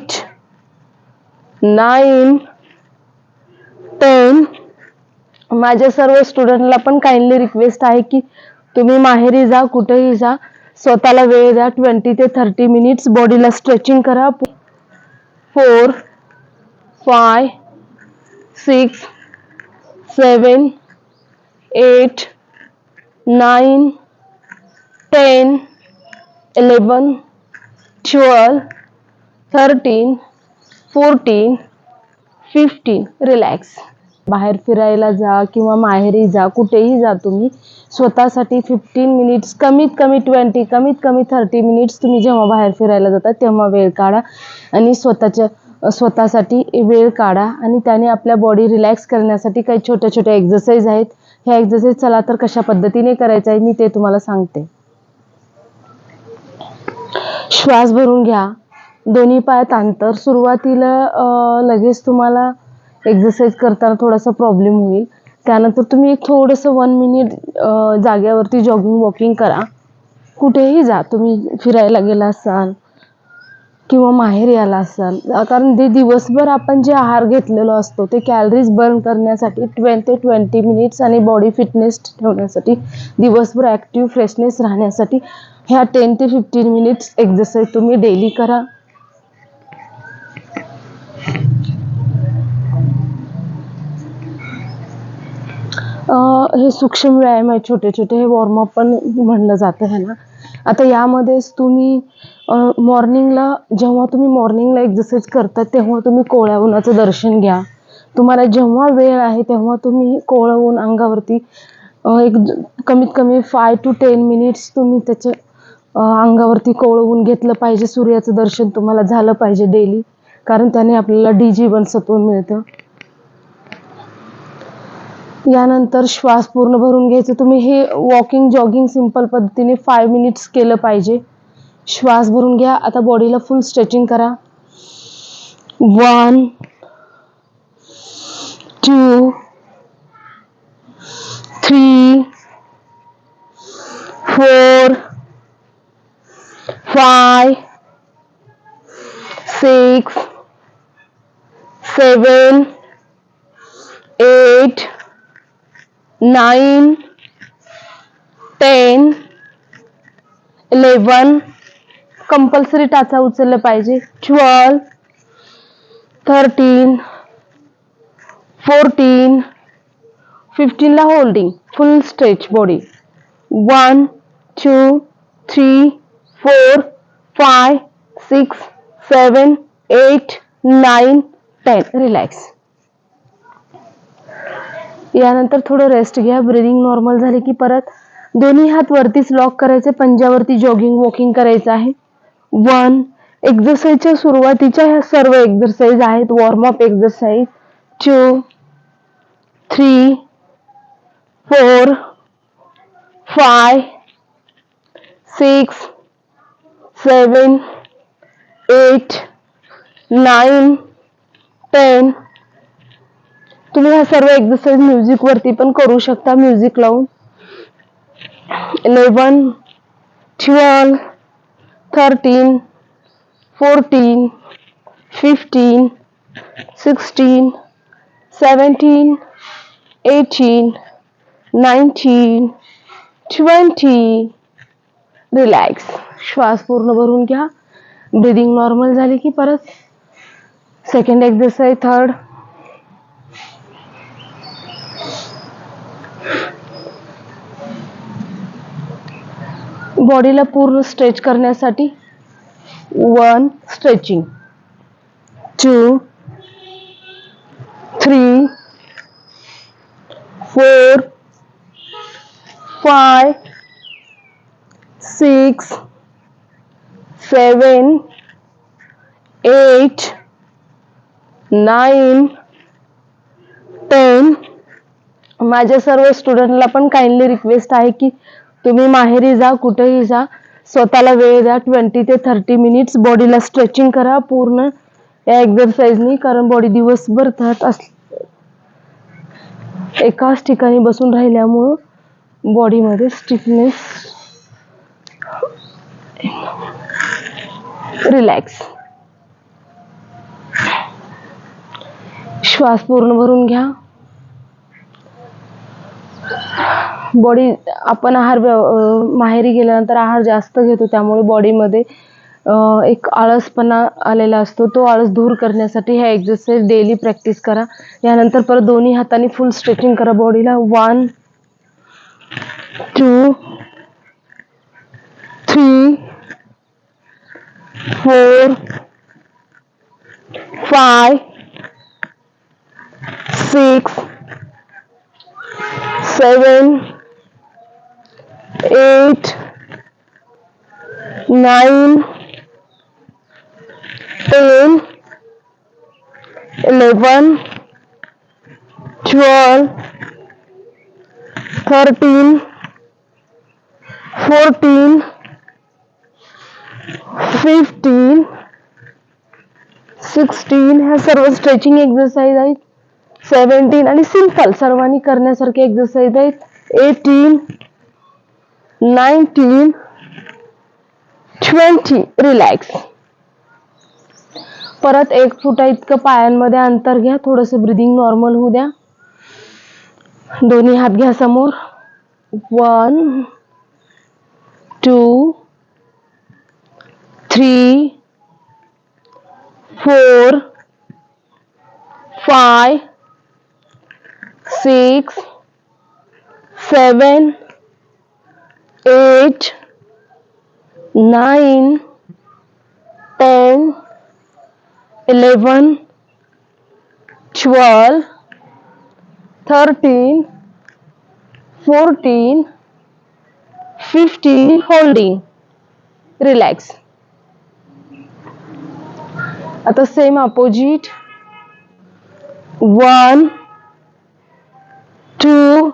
eight, nine ten. माझ्या सर्व स्टुडंटला पण काइंडली रिक्वेस्ट आहे की तुम्ही माहेरी जा कुठेही जा. स्वतःला वेळ द्या ट्वेंटी ते थर्टी मिनिट्स बॉडीला स्ट्रेचिंग करा. Four five six seven eight nine ten eleven twelve thirteen fourteen fifteen. Relax बाहेर फिरायला जा किंवा माहेरी जा कुठेही जा तुम्ही. स्वतःसाठी फिफ्टीन मिनिट्स कमीत कमी ट्वेंटी कमीत कमी थर्टी मिनिट्स तुम्ही जेव्हा बाहेर फिरायला जाता तेव्हा वेळ काढा. आणि स्वतःच्या स्वतःसाठी वेळ काढा. आणि त्याने आपल्या बॉडी रिलॅक्स करण्यासाठी काही छोट्या छोट्या एक्झरसाईज आहेत. ह्या एक्झरसाईज चला तर कशा पद्धतीने करायचं आहे मी ते तुम्हाला सांगते. श्वास भरून घ्या. दोन्ही पायात अंतर सुरुवातीला लगेच तुम्हाला एक्झरसाईज करताना थोडासा प्रॉब्लेम होईल. त्यानंतर तुम्ही एक थोडंसं वन मिनिट जाग्यावरती जॉगिंग वॉकिंग करा. कुठेही जा तुम्ही फिरायला गेला असाल किंवा माहेर याला असाल. कारण ते दिवसभर आपण जे आहार घेतलेलो असतो ते कॅलरीज बर्न करण्यासाठी ट्वेन ते ट्वेंटी मिनिट्स आणि बॉडी फिटनेस ठेवण्यासाठी दिवसभर ॲक्टिव्ह फ्रेशनेस राहण्यासाठी ह्या टेन ते फिफ्टीन मिनिट्स एक्झरसाईज तुम्ही डेली करा. हे सूक्ष्म व्यायाम आहे छोटे छोटे हे वॉर्मअप पण म्हणलं जातं ह्याला. आता यामध्येच तुम्ही मॉर्निंगला जेव्हा तुम्ही मॉर्निंगला एक्झरसाईज करता तेव्हा तुम्ही कोवळ्या उन्हाचं दर्शन घ्या. तुम्हाला जेव्हा वेळ आहे तेव्हा तुम्ही कोवळं ऊन अंगावरती एक कमीत कमी फाय टू टेन मिनिट्स तुम्ही त्याचं अंगावरती कोवळं ऊन घेतलं पाहिजे. सूर्याचं दर्शन तुम्हाला झालं पाहिजे डेली कारण त्याने आपल्याला डी जीवनसत्व मिळतं. यानंतर श्वास पूर्ण भरून घ्यायचं. तुम्ही हे वॉकिंग जॉगिंग सिंपल पद्धतीने फाय मिनिट्स केलं पाहिजे. श्वास भरून घ्या. आता बॉडीला फुल स्ट्रेचिंग करा. One two three four five six seven eight nine ten eleven compulsory टाचा उचललं पाहिजे. Twelve thirteen fourteen फिफ्टीनला holding full stretch body. One two three four five six seven eight nine ten. Relax. यानंतर थोडं rest घ्या. Breathing normal झाले की परत दोन्ही हात वरतीच लॉक करायचे. पंजावरती जॉगिंग वॉकिंग करायचं आहे. वन एक्झरसाईजच्या सुरुवातीच्या ह्या सर्व एक्झरसाईज आहेत. Warm up exercise two three four five six seven eight nine ten तुम्ही ह्या सर्व एक्सरसाइज म्युझिक वरती पण करू शकता म्युझिक लावून. Eleven twelve thirteen fourteen fifteen sixteen seventeen eighteen nineteen twenty relax श्वास पूर्ण भरून घ्या. ब्रिदिंग नॉर्मल झाली की परत. सेकंड एक्सरसाइज थर्ड बॉडीला पूर्ण स्ट्रेच करण्यासाठी one stretching. Two three four five six seven eight nine ten. माझ्या सर्व स्टुडंटला पण काइंडली रिक्वेस्ट आहे की तुम्ही माहेरी जा कुठेही जा स्वतःला वेळ द्या ट्वेंटी ते थर्टी मिनिट्स बॉडीला स्ट्रेचिंग करा पूर्ण. या एक्झरसाईजनी कारण बॉडी दिवसभर त्यात अस एकाच ठिकाणी बसून राहिल्यामुळं बॉडीमध्ये स्टिफनेस रिलॅक्स श्वास पूर्ण भरून घ्या. बॉडी आपण आहार व्यव- माहेरी गेल्यानंतर आहार जास्त घेतो त्यामुळे बॉडीमध्ये एक आळसपणा आलेला असतो. तो आळस दूर करण्यासाठी ह्या एक्सरसाइज डेली प्रॅक्टिस करा. यानंतर परत दोन्ही हाताने फुल स्ट्रेचिंग करा बॉडीला one two three four five six seven, eight, nine, ten, eleven, twelve, thirteen, fourteen, fifteen sixteen ह्या सर्व स्ट्रेचिंग एक्सरसाइज आहेत. सेवन्टीन आणि सिम्पल सर्वांनी करण्यासारखे एक्सरसाइज आहेत. Eighteen nineteen twenty relax. परत एक फुटा इतकं पायांमध्ये अंतर घ्या थोडस ब्रिदिंग नॉर्मल होऊ द्या. दोन्ही हात घ्या समोर. One two three four five six seven eight, nine, ten, eleven, twelve, thirteen, fourteen, fifteen. Holding. Relax. आता सेम अपोजिट वन two,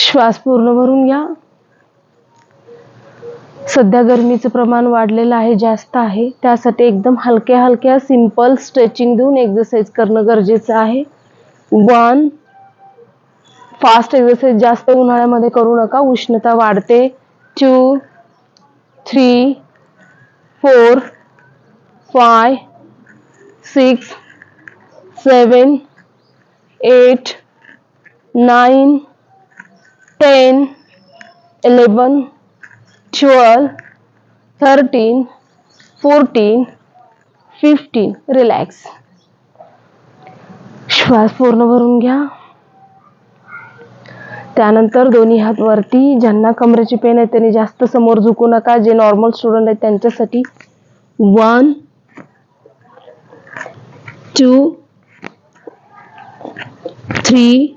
श्वास पूर्ण भरून घ्या. सध्या गरमीचं प्रमाण वाढलेलं आहे जास्त आहे. त्यासाठी एकदम हलक्या हलक्या सिंपल स्ट्रेचिंग देऊन एक्सरसाइज करणं गरजेचं आहे. वन फास्ट एक्सरसाइज जास्त उन्हाळ्यामध्ये करू नका उष्णता वाढते. Two three four five six seven eight nine ten eleven, twelve, thirteen fourteen fifteen relax श्वास पूर्ण भरून घ्या. त्यानंतर दोन्ही हात वरती. ज्यांना कमरेची पेन आहे त्यांनी जास्त समोर झुकू नका. जे नॉर्मल स्टुडंट आहेत त्यांच्यासाठी one two three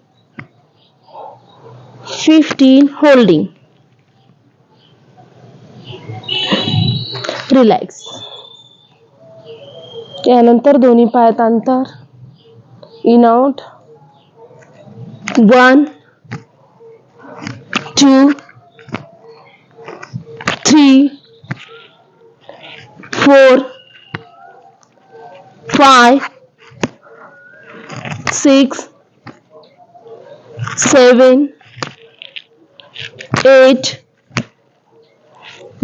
15 holding. Relax त्यानंतर दोन्ही पायात अंतर. In out one two three four five six seven eight,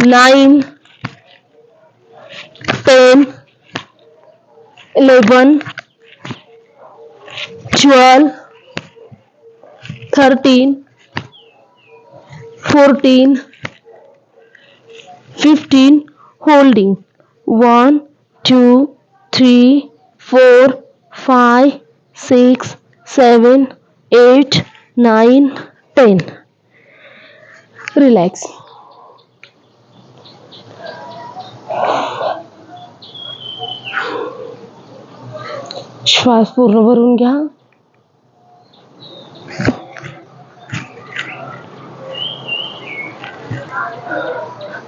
nine, ten, eleven, twelve, thirteen, fourteen, fifteen, holding one, two, three, four, five, six, seven, eight, nine, ten. Relax श्वास पूर्ण भरून घ्या.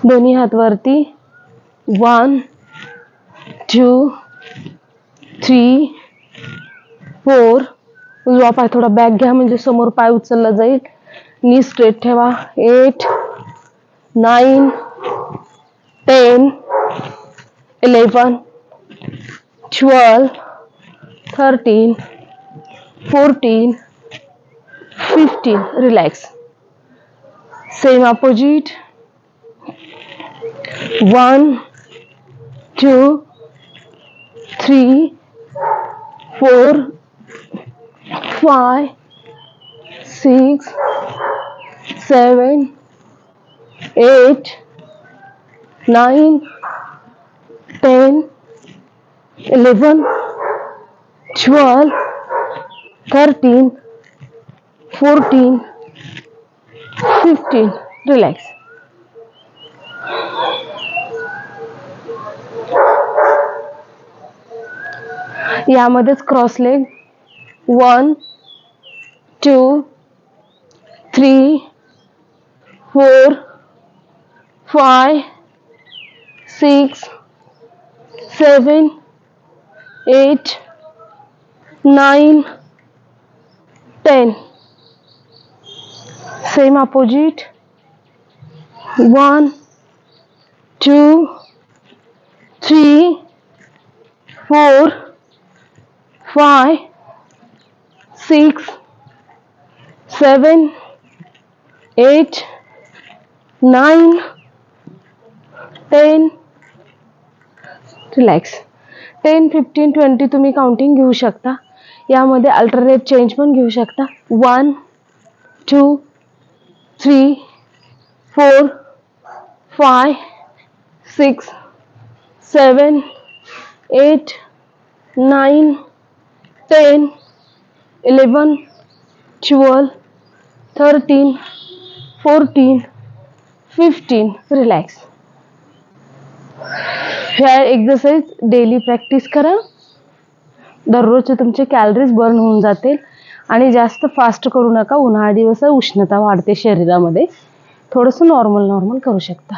दोन्ही हात वरती. वन टू थ्री फोर उजवा पाय थोडा बॅक घ्या, म्हणजे समोर पाय उचलला जाईल. नी स्ट्रेट ठेवा. Eight nine ten eleven twelve thirteen fourteen fifteen relax same opposite one two three four five six seven eight nine ten eleven twelve thirteen fourteen fifteen relax यामध्येच cross leg one two three four, five, six, seven, eight, nine, ten. Same opposite. One, two, three, four, five, six, seven, eight. Nine ten relax ten fifteen twenty तुम्ही counting घेऊ शकता. यामध्ये alternate change पण घेऊ शकता. One two three four five six seven eight nine ten eleven twelve thirteen fourteen fifteen relax ह्या exercise daily practice करा. दररोजचे तुमचे कॅलरीज बर्न होऊन जातील आणि जास्त फास्ट करू नका उन्हाळा दिवस उष्णता वाढते शरीरामध्ये. थोडंसं नॉर्मल नॉर्मल करू शकता.